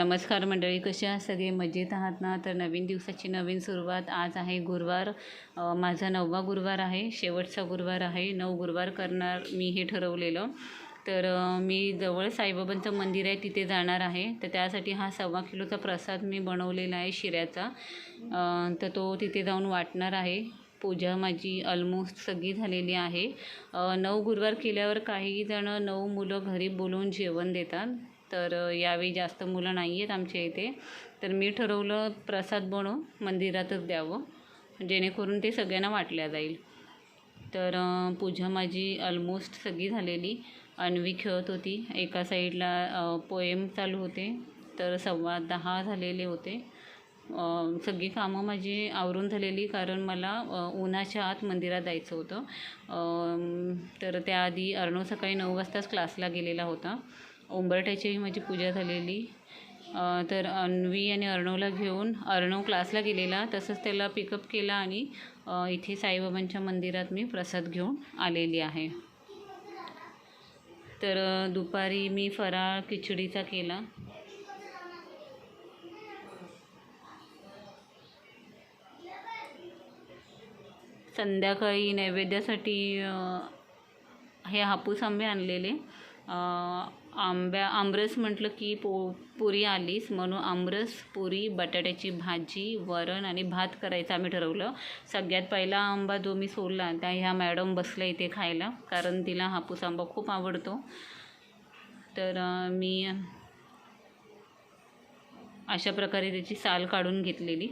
नमस्कार मंडळी कसे आहात सगळे? मजेत आहात ना? तर नवीन दिवसाची नवीन सुरुवात आज आहे गुरुवार. माझा नववा गुरुवार आहे शेवटचा गुरुवार आहे. नऊ गुरुवार करणार मी हे ठरवलेलं. तर मी जवळ साईबाबांचं मंदिर आहे तिथे जाणार आहे. तर त्यासाठी हा सव्वा किलोचा प्रसाद मी बनवलेला आहे शिऱ्याचा. तर तो तिथे जाऊन वाटणार आहे. पूजा माझी ऑलमोस्ट सगळी झालेली आहे. नऊ गुरुवार केल्यावर काही जणं नऊ मुलं घरी बोलवून जेवण देतात. तर यावेळी जास्त मुलं नाही आहेत आमच्या इथे. तर मी ठरवलं प्रसाद बनवून मंदिरातच द्यावं जेणेकरून ते सगळ्यांना वाटल्या जाईल. तर पूजा माझी ऑलमोस्ट सगळी झालेली. अन्वी खेळत होती. एका साईडला पोएम चालू होते. तर सव्वा दहा झालेले होते. सगळी कामं माझी आवरून झालेली कारण मला उन्हाच्या आत मंदिरात जायचं होतं. तर त्याआधी अर्णव सकाळी नऊ वाजताच क्लासला गेलेला होता. उंबरठ्याचीही माझी पूजा झालेली. तर अन्वी आणि अर्णवला घेऊन अर्णव क्लासला गेलेला. तसंच त्याला पिकअप केला आणि इथे साईबाबांच्या मंदिरात मी प्रसाद घेऊन आलेली आहे. तर दुपारी मी फराळ खिचडीचा केला. संध्याकाळी नैवेद्यासाठी हे हापूस आंबे आणलेले. आंब्या आमरस म्हटलं की पो पुरी आलीच. म्हणून आमरस पुरी बटाट्याची भाजी वरण आणि भात करायचं आम्ही ठरवलं. सगळ्यात पहिला आंबा जो मी सोडला त्या ह्या मॅडम बसल्या इथे खायला कारण तिला हापूस आंबा खूप आवडतो. तर मी अशा प्रकारे त्याची साल काढून घेतलेली.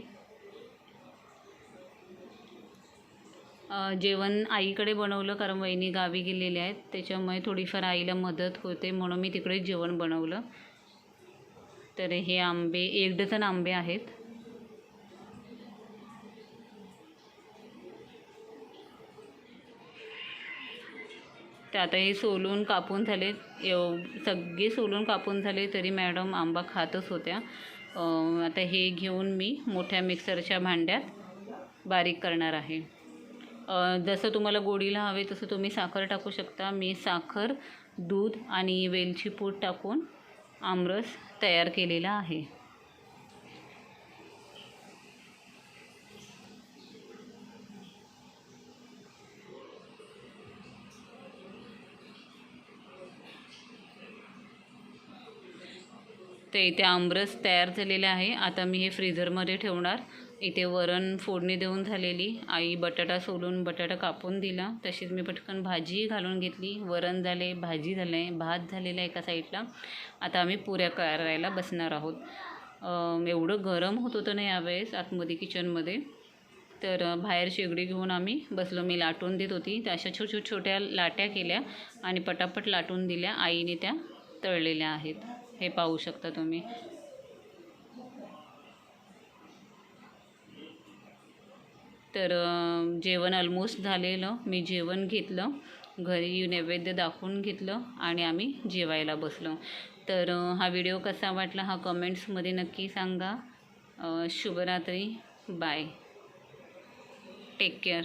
जेवण आईकडे बनवलं कारण वहिनी गावी गेलेल्या आहेत. त्याच्यामुळे थोडीफार आईला मदत होते म्हणून मी तिकडे जेवण बनवलं. तर हे आंबे एक डझन आंबे आहेत. तर आता हे सोलून कापून झाले. एव सगळे सोलून कापून झाले तरी मॅडम आंबा खातच होत्या. आता हे घेऊन मी मोठ्या मिक्सरच्या भांड्यात बारीक करणार आहे. जसं तुम्हाला गोडीला हवे तसं तुम्ही साखर टाकू शकता. मी साखर दूध आणि वेलची पूड टाकून आमरस तयार केलेला आहे. ते इथे आमरस तयार झालेले आहे. आता मी हे फ्रीझरमध्ये ठेवणार. इथे वरण फोडणी देऊन झालेली. आई बटाटा सोलून बटाटा कापून दिला. तशीच मी पटकन भाजी घालून घेतली. वरण झाले भाजी झाले भात झालेला आहे एका साईडला. आता आम्ही पुऱ्या करायला बसणार आहोत. एवढं गरम होत होतं ना यावेळेस आतमध्ये किचनमध्ये. तर बाहेर शेगडी घेऊन आम्ही बसलो. मी लाटून देत होती. त्या अशा छोट छोट छोट्या लाट्या केल्या आणि पटापट लाटून दिल्या. आईने त्या तळलेल्या आहेत. हे पाहू शकता तुम्ही. तर जेवण ऑलमोस्ट झालेलं. मी जेवण घेतलं. घरी नैवेद्य दाखवून घेतलं आणि आम्ही जेवायला बसलो. तर हा व्हिडिओ कसा वाटला हा कमेंट्समध्ये नक्की सांगा. शुभरात्री. Bye take care